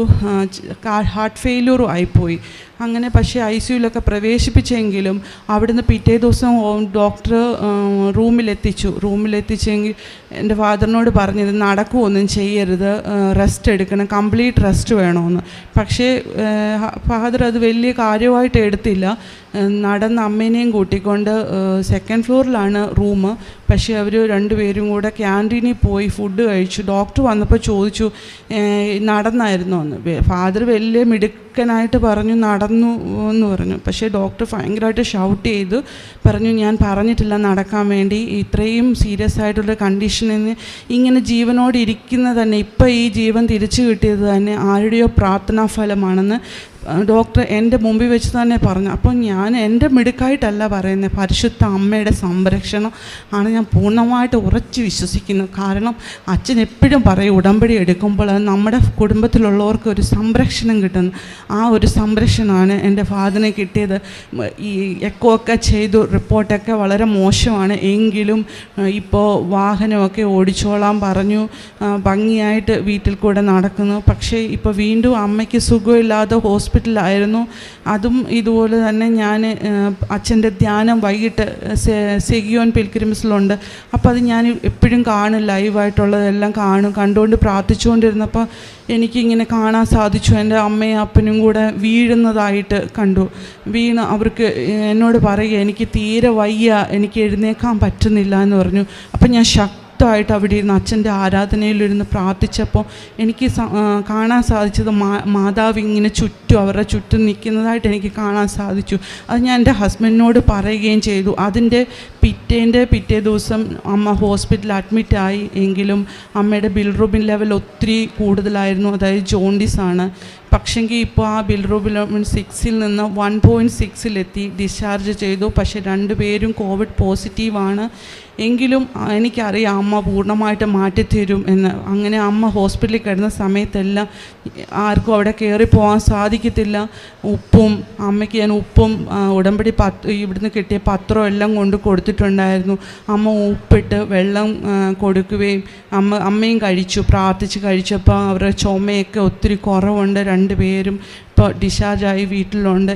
ഹാർട്ട് ഫെയിലൂറും ആയിപ്പോയി. അങ്ങനെ പക്ഷേ ഐ സിയുലൊക്കെ പ്രവേശിപ്പിച്ചെങ്കിലും അവിടുന്ന് പിറ്റേ ദിവസം ഡോക്ടർ റൂമിലെത്തിച്ചു. റൂമിലെത്തിച്ചെങ്കിൽ എന്റെ ഫാദറിനോട് പറഞ്ഞത് നടക്കുമൊന്നും ചെയ്യരുത്. റെസ്റ്റ് എടുക്കണം. കംപ്ലീറ്റ് റെസ്റ്റ് വേണമെന്ന് പക്ഷേ ഫാദർ അത് വലിയ കാര്യമായിട്ട് എടുത്തില്ല. നടന്ന് അമ്മേനെയും കൂട്ടിക്കൊണ്ട് സെക്കൻഡ് ഫ്ലോറിലാണ് റൂം. പക്ഷേ അവർ രണ്ടുപേരും കൂടെ ക്യാന്റീനിൽ പോയി ഫുഡ് കഴിച്ചു. ഡോക്ടർ വന്നപ്പോൾ ചോദിച്ചു നടന്നായിരുന്നു എന്ന് ഫാദർ വലിയ മിടുക്കനായിട്ട് പറഞ്ഞു നടന്നു എന്ന് പറഞ്ഞു. പക്ഷേ ഡോക്ടർ ഭയങ്കരമായിട്ട് ഷൗട്ട് ചെയ്തു പറഞ്ഞു ഞാൻ പറഞ്ഞിട്ടില്ല നടക്കാൻ വേണ്ടി. ഇത്രയും സീരിയസ് ആയിട്ടുള്ള കണ്ടീഷനിൽ നിന്ന് ഇങ്ങനെ ജീവനോട് ഇരിക്കുന്നത് തന്നെ ഇപ്പം ഈ ജീവൻ തിരിച്ചു കിട്ടിയത് തന്നെ ആരുടെയോ പ്രാർത്ഥനാ ഫലമാണെന്ന് ഡോക്ടർ എന്റെ മുമ്പിൽ വെച്ച് തന്നെ പറഞ്ഞു. അപ്പോൾ ഞാൻ എന്റെ മിടുക്കായിട്ടല്ല പറയുന്നത്. പരിശുദ്ധ അമ്മയുടെ സംരക്ഷണം ആണ് ഞാൻ പൂർണമായിട്ട് ഉറച്ചു വിശ്വസിക്കുന്നത്. കാരണം അച്ഛൻ എപ്പോഴും പറയും ഉടമ്പടി എടുക്കുമ്പോൾ അത് നമ്മുടെ കുടുംബത്തിലുള്ളവർക്ക് ഒരു സംരക്ഷണം കിട്ടുന്നു. ആ ഒരു സംരക്ഷണമാണ് എന്റെ ഫാദറിനെ കിട്ടിയത്. ഈ എക്കോ ഒക്കെ ചെയ്തു. റിപ്പോർട്ടൊക്കെ വളരെ മോശമാണ്. എങ്കിലും ഇപ്പോൾ വാഹനമൊക്കെ ഓടിച്ചോളാൻ പറഞ്ഞു. ഭംഗിയായിട്ട് വീട്ടിൽ കൂടെ നടക്കുന്നു. പക്ഷേ ഇപ്പോൾ വീണ്ടും അമ്മയ്ക്ക് സുഖമില്ലാതെ ഹോസ്പിറ്റലായിരുന്നു അതും ഇതുപോലെ തന്നെ ഞാൻ അച്ഛന്റെ ധ്യാനം വൈകിട്ട് സെഗിയോൻ പിൽക്രിമിസിലുണ്ട് അപ്പോൾ അത് ഞാൻ എപ്പോഴും കാണും ലൈവായിട്ടുള്ളതെല്ലാം കാണും കണ്ടുകൊണ്ട് പ്രാർത്ഥിച്ചുകൊണ്ടിരുന്നപ്പോൾ എനിക്കിങ്ങനെ കാണാൻ സാധിച്ചു. എന്റെ അമ്മയും അപ്പനും കൂടെ വീഴുന്നതായിട്ട് കണ്ടു. വീണ് അവർക്ക് എന്നോട് പറയുക എനിക്ക് തീരെ വയ്യ എനിക്ക് എഴുന്നേക്കാൻ പറ്റുന്നില്ല എന്ന് പറഞ്ഞു. അപ്പം ഞാൻ ശക്തമായിട്ട് അവിടെ ഇരുന്ന് അച്ഛന്റെ ആരാധനയിലിരുന്ന് പ്രാർത്ഥിച്ചപ്പോൾ എനിക്ക് കാണാൻ സാധിച്ചത് മാ മാതാവ് ഇങ്ങനെ ചുറ്റും അവരുടെ ചുറ്റും നിൽക്കുന്നതായിട്ട് എനിക്ക് കാണാൻ സാധിച്ചു. അത് ഞാൻ എന്റെ ഹസ്ബൻഡിനോട് പറയുകയും ചെയ്തു. അതിന്റെ പിറ്റേന്റെ പിറ്റേ ദിവസം അമ്മ ഹോസ്പിറ്റലിൽ അഡ്മിറ്റായി എങ്കിലും അമ്മയുടെ ബിൽറൂബിൻ ലെവൽ ഒത്തിരി കൂടുതലായിരുന്നു. അതായത് ജോണ്ടിസ് ആണ് പക്ഷെങ്കിൽ ഇപ്പോൾ ആ ബിൽറൂബിൻ സിക്സിൽ നിന്ന് വൺ പോയിന്റ് സിക്സിലെത്തി ഡിസ്ചാർജ് ചെയ്തു. പക്ഷേ രണ്ടുപേരും കോവിഡ് പോസിറ്റീവാണ് എങ്കിലും എനിക്കറിയാം അമ്മ പൂർണമായിട്ട് മാറ്റിത്തരും എന്ന്. അങ്ങനെ അമ്മ ഹോസ്പിറ്റലിൽ കിടന്ന സമയത്തെല്ലാം ആർക്കും അവിടെ കയറി പോകാൻ സാധിക്കത്തില്ല. ഉപ്പും അമ്മയ്ക്ക് ഞാൻ ഉപ്പും ഉടമ്പടി പത്ത് ഇവിടുന്ന് കിട്ടിയ പത്രം എല്ലാം കൊണ്ട് കൊടുത്തിട്ടുണ്ടായിരുന്നു. അമ്മ ഉപ്പിട്ട് വെള്ളം കൊടുക്കുകയും അമ്മ അമ്മയും കഴിച്ചു പ്രാർത്ഥിച്ച് കഴിച്ചപ്പോൾ അവരുടെ ചുമയൊക്കെ ഒത്തിരി കുറവുണ്ട്. രണ്ടുപേരും ഇപ്പോൾ ഡിസ്ചാർജായി വീട്ടിലുണ്ട്.